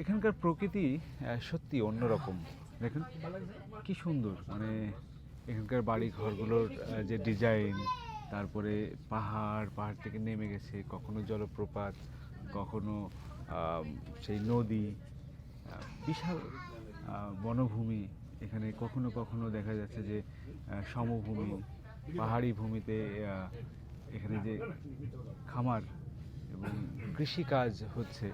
এখানকার প্রকৃতি সত্যি অন্যরকম। দেখুন, কি সুন্দর। মানে এখানকার বাড়ি ঘরগুলোর যে ডিজাইন তারপরে পাহাড় পাহাড় থেকে নেমে গেছে, কখনো জলপ্রপাত, কখনো সেই নদী বিশাল বনভূমি। এখানে কখনো কখনো দেখা যাচ্ছে যে সমভূমি, পাহাড়ি ভূমিতে এখানে যে খামার এবং কৃষিকাজ হচ্ছে।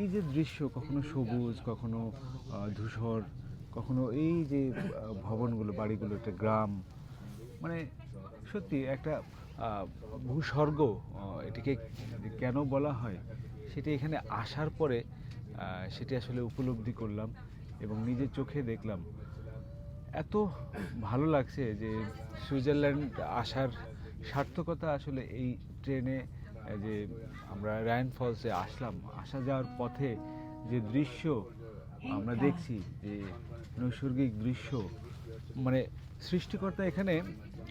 এই যে দৃশ্য, কখনো সবুজ, কখনো ধূসর, কখনো এই যে ভবনগুলো, বাড়িগুলো, একটা গ্রাম মানে সত্যি একটা ভূস্বর্গ এটিকে কেন বলা হয়, সেটি এখানে আসার পরে সেটি আসলে উপলব্ধি করলাম এবং নিজের চোখে দেখলাম। এত ভালো লাগছে যে সুইজারল্যান্ড আসার সার্থকতা আসলে এই ট্রেনে যে আমরা রায়ন ফলসে আসলাম আসা যাওয়ার পথে যে দৃশ্য আমরা দেখছি যে নৈসর্গিক দৃশ্য মানে সৃষ্টিকর্তা এখানে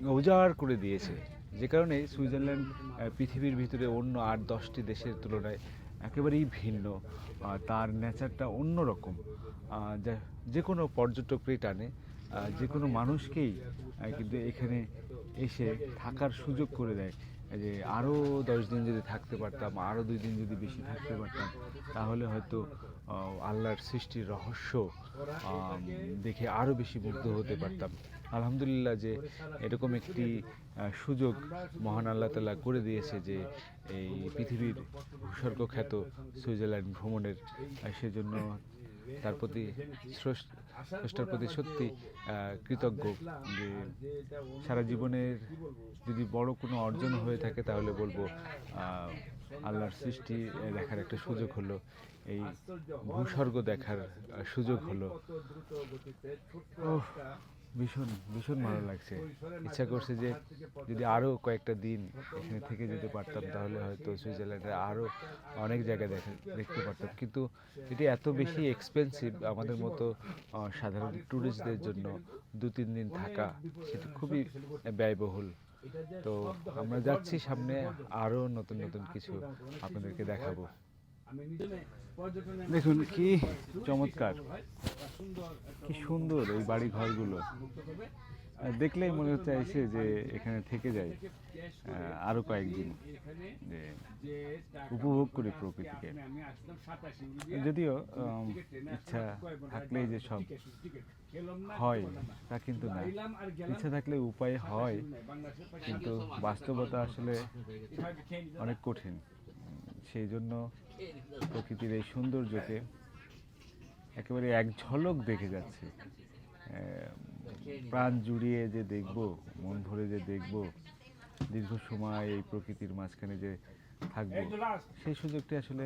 উজাড় করে দিয়েছে। যে কারণে সুইজারল্যান্ড পৃথিবীর ভিতরে অন্য আট দশটি দেশের তুলনায় একেবারেই ভিন্ন তার নেচারটা অন্যরকম আহ, যা- কোনো পর্যটককেই টানে যে কোনো মানুষকেই কিন্তু এখানে এসে থাকার সুযোগ করে দেয়। যে আরও দশ দিন যদি থাকতে পারতাম আরও দুই দিন যদি বেশি থাকতে পারতাম, তাহলে হয়তো আল্লাহর সৃষ্টির রহস্য দেখে আরও বেশি মুগ্ধ হতে পারতাম। আলহামদুলিল্লাহ যে এরকম একটি সুযোগ মহান আল্লাহ তালা করে দিয়েছে যে এই পৃথিবীর ভূস্বর্গ খ্যাত সুইজারল্যান্ড ভ্রমণের সেজন্য তার প্রতি স্রষ্টার প্রতি সত্যি কৃতজ্ঞ যে সারা জীবনের যদি বড় কোনো অর্জন হয়ে থাকে তাহলে বলব আল্লাহর সৃষ্টি দেখার একটা সুযোগ হলো, এই ভূস্বর্গ দেখার সুযোগ হলো। ভীষণ ভীষণ ভালো লাগছে। ইচ্ছা করছে যে যদি আরও কয়েকটা দিন এখানে থেকে যেতে পারতাম তাহলে হয়তো সুইজারল্যান্ডে আরও অনেক জায়গা দেখা দেখতে পারতাম। কিন্তু এটি এত বেশি এক্সপেন্সিভ আমাদের মতো সাধারণ ট্যুরিস্টদের জন্য দু তিন দিন থাকা সেটি খুবই ব্যয়বহুল। তো আমরা যাচ্ছি সামনে আরও নতুন নতুন কিছু আপনাদেরকে দেখাবো। দেখুন কি চমৎকার। কি সুন্দর এই বাড়ি ঘরগুলো দেখলেই মনে হচ্ছে এসে যে এখানে থেকে যাই আরও কয়েকদিন। যে উপভোগ করি প্রকৃতিকে। যদিও ইচ্ছা থাকলেই যে সব হয়, তা কিন্তু না। ইচ্ছা থাকলে উপায় হয়, কিন্তু বাস্তবতা আসলে অনেক কঠিন। সেই জন্য প্রকৃতির এই সৌন্দর্যকে একেবারে এক ঝলক দেখে যাচ্ছে। প্রাণ জুড়িয়ে যে দেখব, মন ভরে যে দেখব, দীর্ঘ সময় এই প্রকৃতির মাঝখানে যে থাকব সেই সুযোগটি আসলে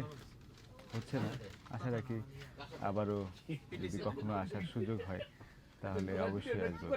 হচ্ছে না। আশা রাখি আবারও যদি কখনো আসার সুযোগ হয়, তাহলে অবশ্যই আসব।